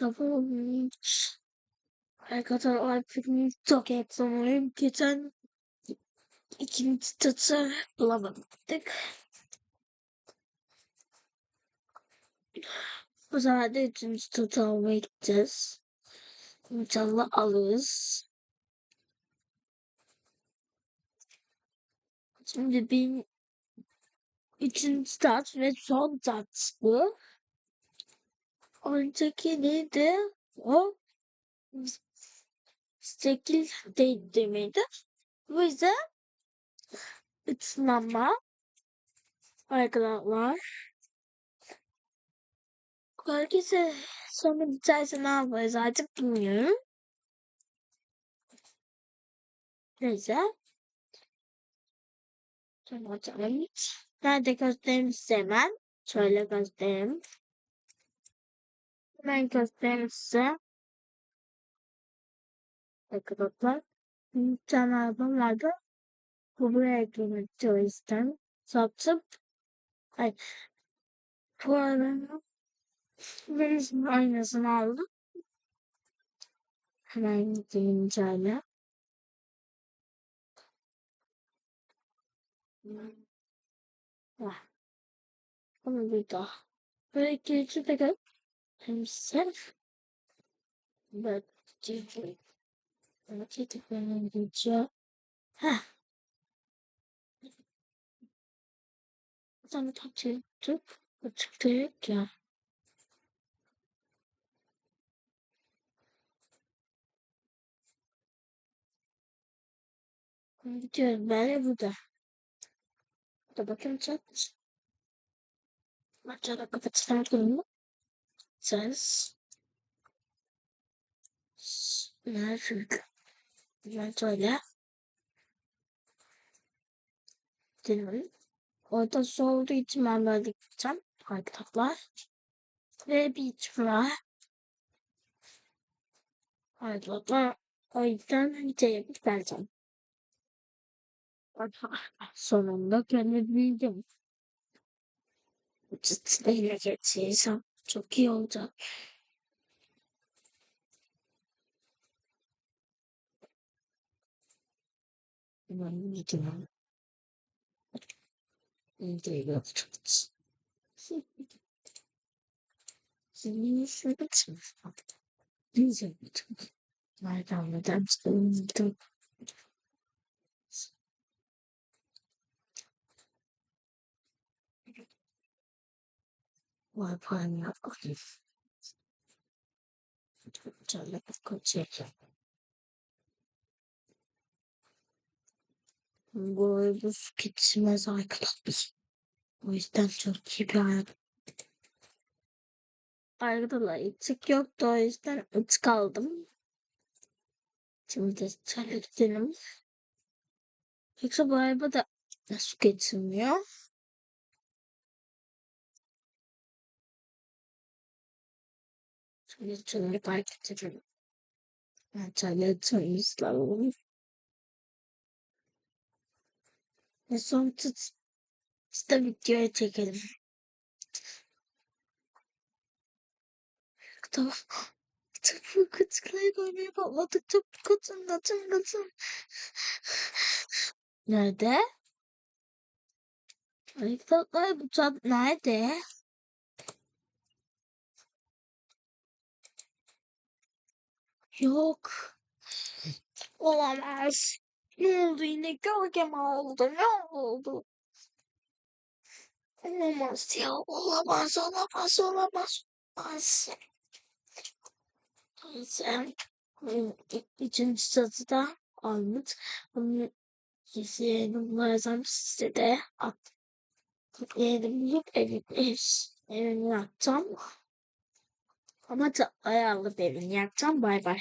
Sabun. Arkadaşlar filmi çok efsaneyim. Geçen ikinci tatı bulamadık. Bu sefer de üçüncü tatı almaya gideceğiz. İnşallah alırız. Şimdi bir üçüncü tat ve son tat bu. Önceki neydi? O şekil değdirmeydi. Bu yüzden ısınma arkadaşlar. Herkese sonra biterse ne yaparız artık bilmiyorum. Neyse. Şöyle açalım. Nerede göstereyim size hemen. Şöyle göstereyim. Hemen göstereyim. Arkadaşlar. Bir tane arabam vardı. Bu buraya o yüzden. Satıp. Ay. Bu arabanın birisinin aynasını aldım. Hemen gideyim şöyle. Ah. Ama bir daha. Böyle ikinci de sırf. Böyle ikinci. Böyle ikinci benim geçiyor. Heh. Bir tane tatlı tutup açık direkt ya. Gidiyorum böyle burada. Da bakın chat. Maçlara kapatalım mı? Ses. Nerede? Ben şöyle. Dilim. Orada su olduğu için ben böyle gideceğim. Arkadaşlar. Ve bir içime. Arkadaşlar. O yüzden videoya geleceğim. Sonunda görebildim. Ciddiyle geçirsem çok iyi olacak. Ben gidiyorum. Videoyu yapacağız. Senin işin bitmiş. Diyeceğim. Nereden neden çıkılmıştım? Param yok. Şöyle koçek. Bu su geçmez arkadaşlar. O yüzden çok iyi bir hayat. Arkadaşlar içik yoktu o yüzden aç kaldım. Şimdi şöyle gidelim. Yoksa bu arabada su geçirmiyor. Şöyle park edelim. Ben şöyle temizlerim. Ve son tut. İşte videoya çekelim. Tamam. Tıpkı kıtıklayı görmeye patladık. Tıpkı kıtın kıtın kıtın. Nerede? Arkadaşlar bu tat nerede? Yok. Olamaz. Ne oldu yine gölge mi oldu? Ne oldu? Olamaz ya. Olamaz, olamaz, olamaz. Olamaz. Neyse. Üçüncü satıda almış. Onu kesin bazen size de at. Yerini bulup evini, evini yapacağım. Ama da ayarlı evini yapacağım. Bay bay.